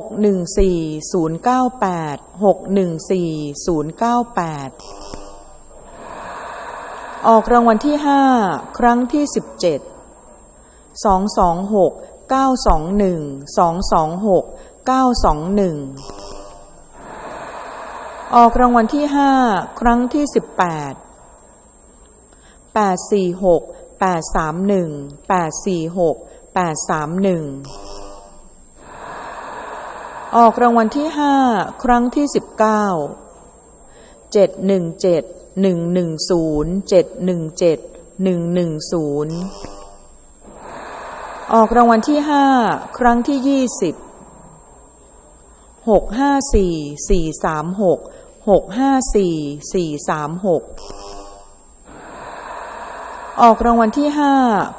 หกหนึ่งสี่ศูนย์เก้าแปดหกหนึ่งสี่ศูนย์เก้าแปดออกรางวัลที่ห้าครั้งที่สิบเจ็ดสองสองหกเก้าสองหนึ่งสองสองหกเก้าสองหนึ่งออกรางวัลที่ห้าครั้งที่สิบแปดแปดสี่หกแปดสามหนึ่งแปดสี่หกแปดสามหนึ่ง ออกรางวัลที่ห้าครั้งที่สิบเก้าเจ็ดหนึ่งเจ็ดหนึ่งหนึ่งศูนย์เจ็ดหนึ่งเจ็ดหนึ่งหนึ่งศูนย์ออกรางวัลที่ห้าครั้งที่ยี่สิบหกห้าสี่สี่สามหกหกห้าสี่สี่สามหกออกรางวัลที่ห้า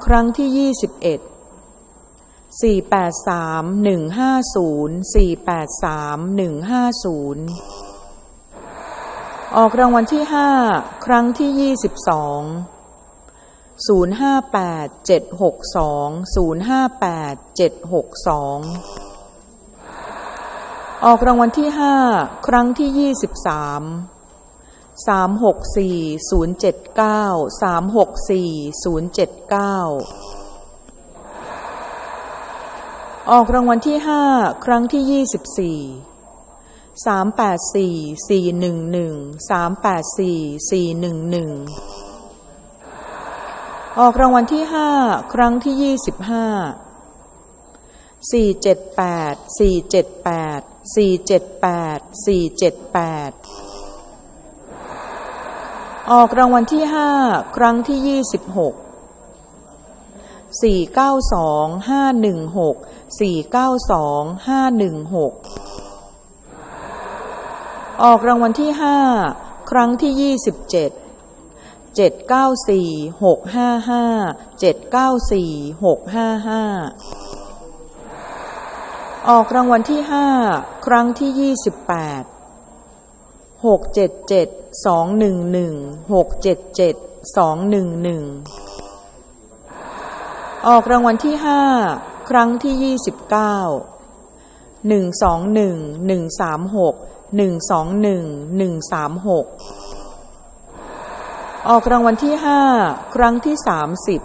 ครั้งที่ยี่สิบเอ็ด สี่แปดสามหนึ่งห้าศูนย์สี่แปดสามหนึ่งห้าศูนย์ออกรางวัลที่ห้าครั้งที่ยี่สิบสองศูนย์ห้าแปดเจ็ดหกสองศูนย์ห้าแปดเจ็ดหกสองออกรางวัลที่ห้าครั้งที่ยี่สิบสามสามหกสี่ศูนย์เจ็ดเก้าสามหกสี่ศูนย์เจ็ดเก้า ออกรางวัลที่ห้าครั้งที่ยี่สิบสี่สามแปดสี่สี่หนึ่งหนึ่งสามแปดสี่สี่หนึ่งหนึ่งออกรางวัลที่ห้าครั้งที่ยี่สิบห้าสี่เจ็ดแปดสี่เจ็ดแปดสี่เจ็ดแปดสี่เจ็ดแปดออกรางวัลที่ห้าครั้งที่ยี่สิบหก สี่เก้าสองห้าหนึ่งหกสี่เก้าสองห้าหนึ่งหกออกรางวัลที่ห้าครั้งที่ยี่สิบเจ็ดเจ็ดเก้าสี่หกห้าห้าเจ็ดเก้าสี่หกห้าห้าออกรางวัลที่ห้าครั้งที่ยี่สิบแปดหกเจ็ดเจ็ดสองหนึ่งหนึ่งหกเจ็ดเจ็ดสองหนึ่งหนึ่ง ออกรางวัลที่ห้าครั้งที่ยี่สิบเก้าหนึ่งสองหนึ่งหนึ่งสามหกหนึ่งสองหนึ่งหนึ่งสามหกออกรางวัลที่ห้าครั้งที่สามสิบ